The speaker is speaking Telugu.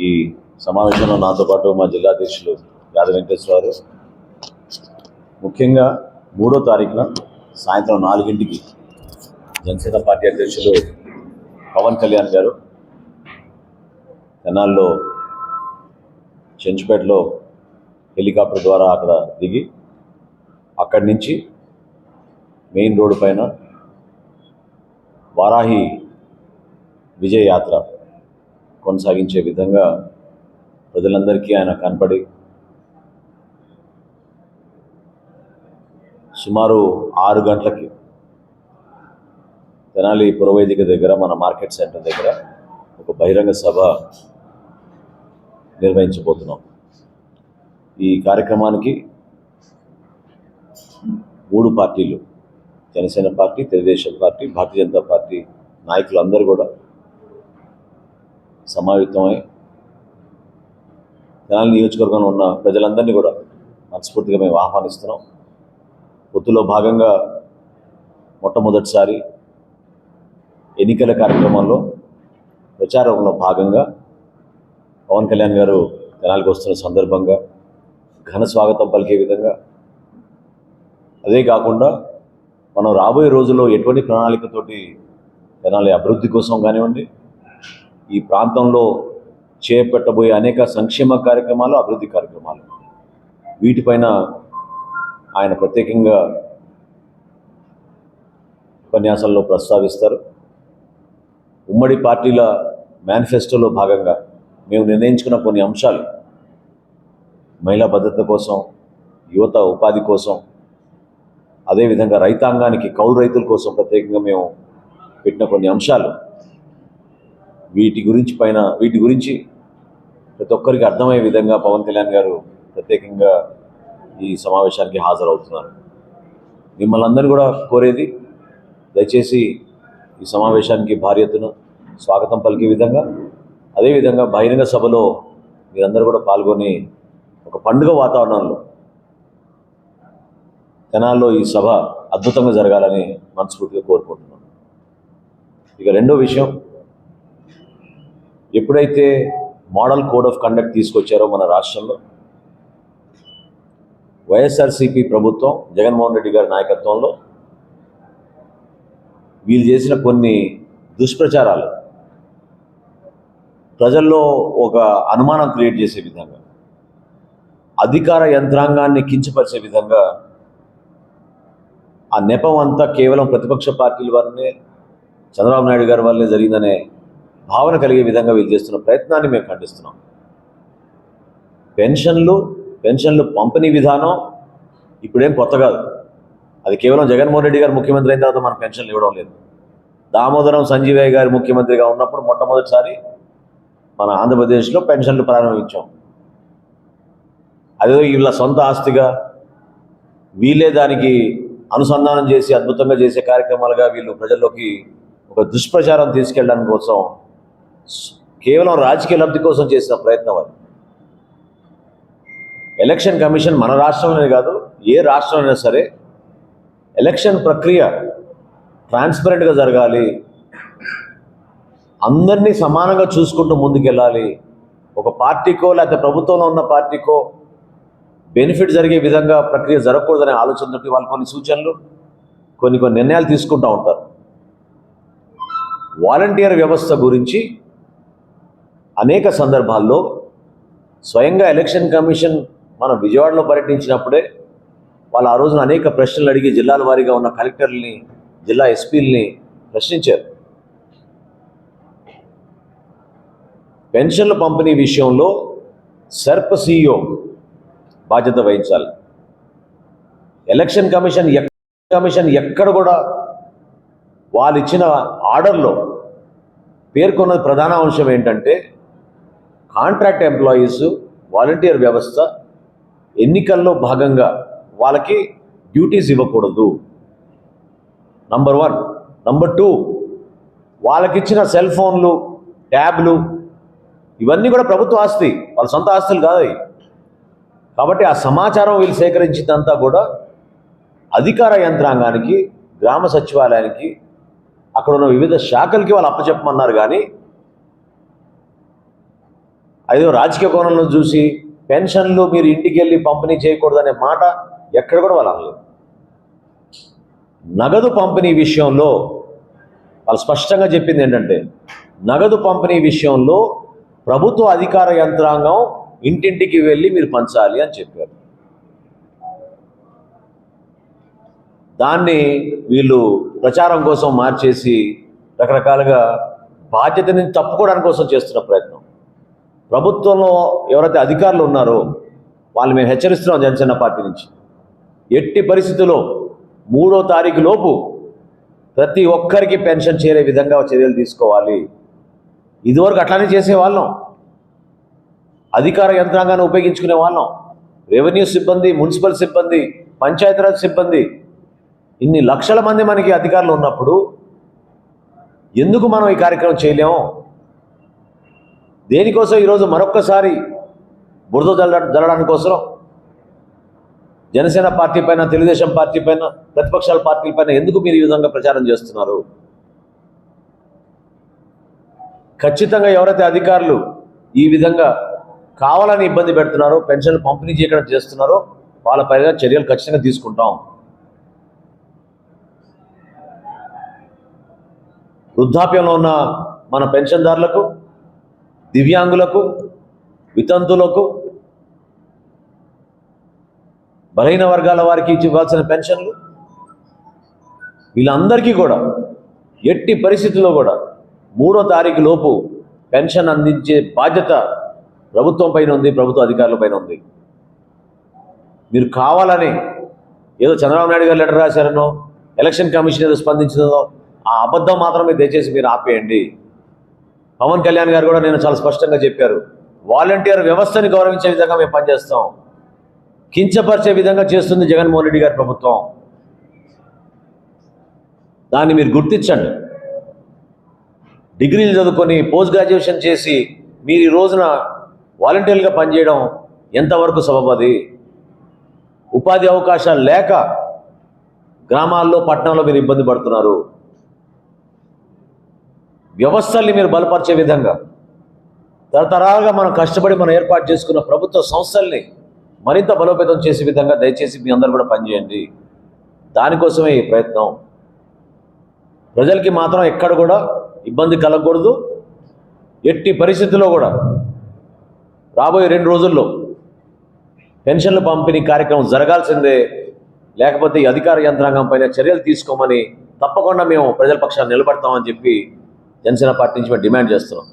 ఈ సమావేశంలో నాతో పాటు మా జిల్లా అధ్యక్షులు యాదవ వెంకటేశ్వరరావు ముఖ్యంగా మూడో తారీఖున సాయంత్రం నాలుగింటికి జనసేన పార్టీ అధ్యక్షులు పవన్ కళ్యాణ్ గారు తెనాల్లో చెంచుపేటలో హెలికాప్టర్ ద్వారా అక్కడ దిగి అక్కడి నుంచి మెయిన్ రోడ్డు పైన వారాహి విజయ యాత్ర కొనసాగించే విధంగా ప్రజలందరికీ ఆయన కనపడి సుమారు ఆరు గంటలకి తెనాలి పురవేదిక దగ్గర మన మార్కెట్ సెంటర్ దగ్గర ఒక బహిరంగ సభ నిర్వహించబోతున్నాం. ఈ కార్యక్రమానికి మూడు పార్టీలు Janasena party Telugu Desam party Bharatiya Janata party నాయకులందరూ కూడా సమావేతమై తెనాలి నియోజకవర్గంలో ఉన్న ప్రజలందరినీ కూడా మనస్ఫూర్తిగా మేము ఆహ్వానిస్తున్నాం. పొత్తులో భాగంగా మొట్టమొదటిసారి ఎన్నికల కార్యక్రమంలో ప్రచారంలో భాగంగా పవన్ కళ్యాణ్ గారు తెనాలికి వస్తున్న సందర్భంగా ఘన స్వాగతం పలికే విధంగా అదే కాకుండా మనం రాబోయే రోజుల్లో ఎటువంటి ప్రణాళికతోటి తెనాలి అభివృద్ధి కోసం కానివ్వండి ఈ ప్రాంతంలో చేపట్టబోయే అనేక సంక్షేమ కార్యక్రమాలు అభివృద్ధి కార్యక్రమాలు. వీటిపైన ఆయన ప్రత్యేకంగా ఉపన్యాసాల్లో ప్రస్తావిస్తారు. ఉమ్మడి పార్టీల మేనిఫెస్టోలో భాగంగా మేము నిర్ణయించుకున్న కొన్ని అంశాలు మహిళా భద్రత కోసం యువత ఉపాధి కోసం అదేవిధంగా రైతాంగానికి కౌలు రైతుల కోసం ప్రత్యేకంగా మేము పెట్టిన కొన్ని అంశాలు. వీటి గురించి పైన వీటి గురించి ప్రతి ఒక్కరికి అర్థమయ్యే విధంగా పవన్ కళ్యాణ్ గారు ప్రత్యేకంగా ఈ సమావేశానికి హాజరవుతున్నారు. మిమ్మల్ని అందరూ కూడా కోరేది దయచేసి ఈ సమావేశానికి భార్యతను స్వాగతం పలికే విధంగా అదేవిధంగా బహిరంగ సభలో మీరందరూ కూడా పాల్గొని ఒక పండుగ వాతావరణంలో తెనాల్లో ఈ సభ అద్భుతంగా జరగాలని మనస్ఫూర్తిగా కోరుకుంటున్నాను. ఇక రెండో విషయం ఎప్పుడైతే మోడల్ కోడ్ ఆఫ్ కండక్ట్ తీసుకొచ్చారో మన రాష్ట్రంలో వైఎస్ఆర్సీపీ ప్రభుత్వం జగన్మోహన్ రెడ్డి గారి నాయకత్వంలో వీళ్ళు చేసిన కొన్ని దుష్ప్రచారాలు ప్రజల్లో ఒక అనుమానం క్రియేట్ చేసే విధంగా అధికార యంత్రాంగాన్ని కించపరిచే విధంగా ఆ నెపం అంతా కేవలం ప్రతిపక్ష పార్టీల వల్లనే చంద్రబాబు నాయుడు గారి వల్లనే జరిగిందనే భావన కలిగే విధంగా వీళ్ళు చేస్తున్న ప్రయత్నాన్ని మేము ఖండిస్తున్నాం. పెన్షన్లు పెన్షన్లు పంపిణీ విధానం ఇప్పుడేం కొత్త కాదు. అది కేవలం జగన్మోహన్ రెడ్డి గారు ముఖ్యమంత్రి అయిన తర్వాత మనం పెన్షన్లు ఇవ్వడం లేదు. దామోదరం సంజీవయ్య గారు ముఖ్యమంత్రిగా ఉన్నప్పుడు మొట్టమొదటిసారి మన ఆంధ్రప్రదేశ్లో పెన్షన్లు ప్రారంభించాం. అదేదో వీళ్ళ సొంత ఆస్తిగా వీళ్ళే దానికి అనుసంధానం చేసి అద్భుతంగా చేసే కార్యక్రమాలుగా వీళ్ళు ప్రజల్లోకి ఒక దుష్ప్రచారం తీసుకెళ్ళడానికి కోసం కేవలం రాజకీయ లబ్ధి కోసం చేసిన ప్రయత్నం అది. ఎలక్షన్ కమిషన్ మన రాష్ట్రంలోనే కాదు ఏ రాష్ట్రంలోనే సరే ఎలక్షన్ ప్రక్రియ ట్రాన్స్పరెంట్గా జరగాలి. అందరినీ సమానంగా చూసుకుంటూ ముందుకెళ్ళాలి. ఒక పార్టీకో లేకపోతే ప్రభుత్వంలో ఉన్న పార్టీకో బెనిఫిట్ జరిగే విధంగా ప్రక్రియ జరగకూడదనే ఆలోచనతోటి వాళ్ళు కొన్ని సూచనలు కొన్ని కొన్ని నిర్ణయాలు తీసుకుంటూ ఉంటారు. వాలంటీర్ వ్యవస్థ గురించి అనేక సందర్భాల్లో స్వయంగా ఎలక్షన్ కమిషన్ మనం విజయవాడలో పర్యటించినప్పుడే వాళ్ళు ఆ రోజున అనేక ప్రశ్నలు అడిగి జిల్లాల వారీగా ఉన్న కలెక్టర్లని జిల్లా ఎస్పీలని ప్రశ్నించారు. పెన్షన్ల పంపిణీ విషయంలో సెర్ప్ సీఈఓ బాధ్యత వహించాలి. ఎలక్షన్ కమిషన్ ఎక్- కమిషన్ ఎక్కడ కూడా వాళ్ళు ఇచ్చిన ఆర్డర్లో పేర్కొన్న ప్రధాన అంశం ఏంటంటే కాంట్రాక్ట్ ఎంప్లాయీస్ వాలంటీర్ వ్యవస్థ ఎన్నికల్లో భాగంగా వాళ్ళకి డ్యూటీస్ ఇవ్వకూడదు. నంబర్ వన్ నంబర్ టూ వాళ్ళకిచ్చిన సెల్ ఫోన్లు ట్యాబ్లు ఇవన్నీ కూడా ప్రభుత్వ ఆస్తి. వాళ్ళ సొంత ఆస్తులు కాదు కాబట్టి ఆ సమాచారం వీళ్ళు సేకరించిందంతా కూడా అధికార యంత్రాంగానికి గ్రామ సచివాలయానికి అక్కడ ఉన్న వివిధ శాఖలకి వాళ్ళు అప్పచెప్పమన్నారు కానీ అదే రాజకీయ కోణంలో చూసి పెన్షన్లు మీరు ఇంటికి వెళ్ళి పంపిణీ చేయకూడదనే మాట ఎక్కడ కూడా వాళ్ళు అనలేదు. నగదు పంపిణీ విషయంలో వాళ్ళు స్పష్టంగా చెప్పింది ఏంటంటే నగదు పంపిణీ విషయంలో ప్రభుత్వ అధికార యంత్రాంగం ఇంటింటికి వెళ్ళి మీరు పంచాలి అని చెప్పారు. దాన్ని వీళ్ళు ప్రచారం కోసం మార్చేసి రకరకాలుగా బాధ్యతని తప్పుకోవడానికి కోసం చేస్తున్న ప్రయత్నం. ప్రభుత్వంలో ఎవరైతే అధికారులు ఉన్నారో వాళ్ళు మేము హెచ్చరిస్తున్నాం జనసేన పార్టీ నుంచి. ఎట్టి పరిస్థితుల్లో మూడో తారీఖు లోపు ప్రతి ఒక్కరికి పెన్షన్ చేరే విధంగా చర్యలు తీసుకోవాలి. ఇదివరకు అట్లానే చేసేవాళ్ళం. అధికార యంత్రాంగాన్ని ఉపయోగించుకునే వాళ్ళం. రెవెన్యూ సిబ్బంది మున్సిపల్ సిబ్బంది పంచాయతీరాజ్ సిబ్బంది ఇన్ని లక్షల మంది మనకి అధికారులు ఉన్నప్పుడు ఎందుకు మనం ఈ కార్యక్రమం చేయలేము? దేనికోసం ఈరోజు మరొక్కసారి బురద జల్ల జల్లడానికి కోసం జనసేన పార్టీ పైన తెలుగుదేశం పార్టీ పైన ప్రతిపక్షాల పార్టీల పైన ఎందుకు మీరు ఈ విధంగా ప్రచారం చేస్తున్నారు? ఖచ్చితంగా ఎవరైతే అధికారులు ఈ విధంగా కావాలని ఇబ్బంది పెడుతున్నారో పెన్షన్లు పంపిణీ చేయకుండా చేస్తున్నారో వాళ్ళపైన చర్యలు ఖచ్చితంగా తీసుకుంటాం. వృద్ధాప్యంలో ఉన్న మన పెన్షన్దారులకు దివ్యాంగులకు వితంతులకు బలహీన వర్గాల వారికి ఇవ్వాల్సిన పెన్షన్లు వీళ్ళందరికీ కూడా ఎట్టి పరిస్థితుల్లో కూడా మూడో తారీఖు లోపు పెన్షన్ అందించే బాధ్యత ప్రభుత్వం పైన ఉంది ప్రభుత్వ అధికారుల పైన ఉంది. మీరు కావాలని ఏదో చంద్రబాబు నాయుడు గారు లెటర్ రాశారనో ఎలక్షన్ కమిషన్ ఏదో స్పందించిందో ఆ అబద్ధం మాత్రమే దయచేసి మీరు ఆపేయండి. పవన్ కళ్యాణ్ గారు కూడా నేను చాలా స్పష్టంగా చెప్పారు. వాలంటీర్ వ్యవస్థని గౌరవించే విధంగా మేము పనిచేస్తాం. కించపరిచే విధంగా చేస్తుంది జగన్మోహన్ రెడ్డి గారి ప్రభుత్వం. దాన్ని మీరు గుర్తించండి. డిగ్రీలు చదువుకొని పోస్ట్ గ్రాడ్యుయేషన్ చేసి మీరు ఈ రోజున వాలంటీర్గా పనిచేయడం ఎంతవరకు సబబది? ఉపాధి అవకాశాలు లేక గ్రామాల్లో పట్టణంలో మీరు ఇబ్బంది పడుతున్నారు. వ్యవస్థల్ని మీరు బలపరిచే విధంగా తరతరాలుగా మనం కష్టపడి మనం ఏర్పాటు చేసుకున్న ప్రభుత్వ సంస్థల్ని మరింత బలోపేతం చేసే విధంగా దయచేసి మీ అందరూ కూడా పనిచేయండి. దానికోసమే ఈ ప్రయత్నం. ప్రజలకి మాత్రం ఎక్కడ కూడా ఇబ్బంది కలగకూడదు. ఎట్టి పరిస్థితుల్లో కూడా రాబోయే రెండు రోజుల్లో పెన్షన్ల పంపిణీ కార్యక్రమం జరగాల్సిందే. లేకపోతే అధికార యంత్రాంగం పైన చర్యలు తీసుకోమని తప్పకుండా మేము ప్రజల పక్షాన్ని నిలబడతామని చెప్పి జనసేన పార్టీ నుంచి మేము డిమాండ్ చేస్తున్నాం.